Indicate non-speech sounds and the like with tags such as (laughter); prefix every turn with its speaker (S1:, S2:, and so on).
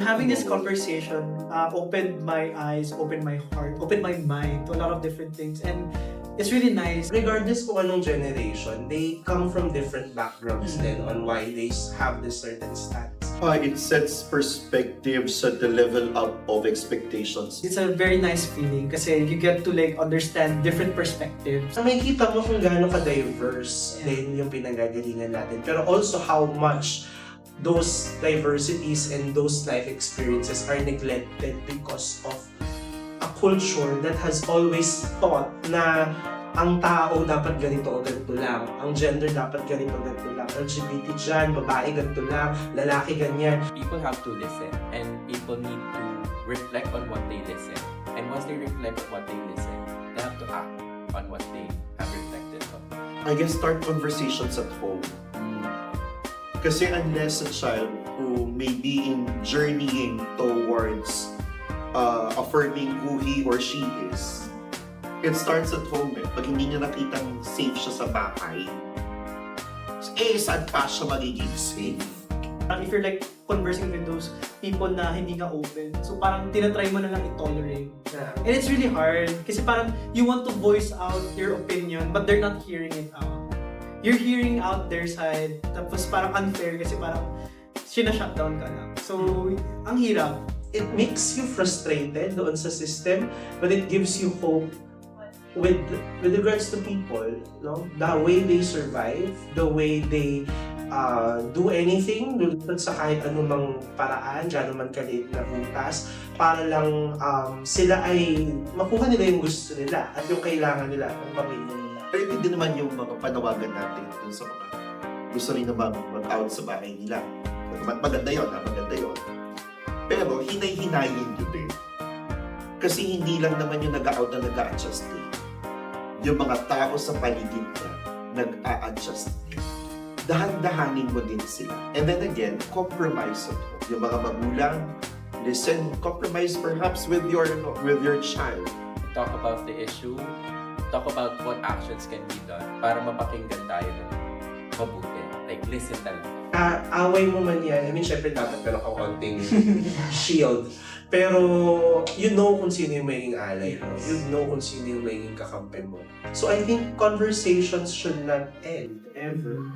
S1: having this conversation uh, opened my eyes, opened my heart, opened my mind to a lot of different things. And it's really nice.
S2: regardless kung anong generation, they come from different backgrounds
S1: Mm.
S2: then on why they have this certain stance.
S3: Uh, it sets perspectives at the level up of expectations.
S1: It's a very nice feeling kasi you get to like understand different perspectives.
S2: So, makikita mo kung gaano ka-diverse
S1: Yeah.
S2: din yung pinanggagalingan natin. Pero also how much those diversities and those life experiences are neglected because of a culture that has always thought na ang tao dapat ganito o ganito lang. Ang gender dapat ganito o ganito lang. LGBT dyan, babae ganito lang, lalaki ganyan.
S4: people have to listen and people need to reflect on what they listen. And once they reflect on what they listen, they have to act on what they have reflected on.
S3: I guess start conversations at home. Kasi unless a child who may be in journeying towards uh, affirming who he or she is, it starts at home eh. Pag hindi niya nakitang safe siya sa bahay, eh, saan pa siya magiging safe?
S1: Parang if you're like conversing with those people na hindi ka open, so parang tinatry mo na lang i-tolerate. And it's really hard kasi parang you want to voice out your opinion but they're not hearing it out. You're hearing out their side tapos parang unfair kasi parang sina-shutdown ka lang. So, ang hirap.
S2: it makes you frustrated doon sa system, but it gives you hope with with regards to people, no? The way they survive, the way they uh, do anything dun sa kahit anumang paraan, dyan naman kaliit na butas, para lang um, sila ay makuha nila yung gusto nila at yung kailangan nila ng pamilya
S3: Pero hindi naman yung mga panawagan natin dun sa mga gusto rin naman mag-out sa bahay nila. Mag- Maganda yun, ha? maganda yun. Pero hinay-hinayin nyo din. Kasi hindi lang naman yung nag-out na nag-a-adjust eh. Yung mga tao sa paligid niya, nag-a-adjust din. Dahan-dahanin mo din sila. And then again, compromise at home. Yung mga magulang, listen, compromise perhaps with your with your child.
S4: Talk about the issue, talk about what actions can be done para mapakinggan tayo ng mabuti. Like, listen talaga.
S2: Ah, away mo man yan, I mean, syempre dapat meron kang konting (laughs) shield. Pero, you know kung sino yung magiging alay mo. You know kung sino yung magiging kakampi mo. So, I think conversations should not end ever.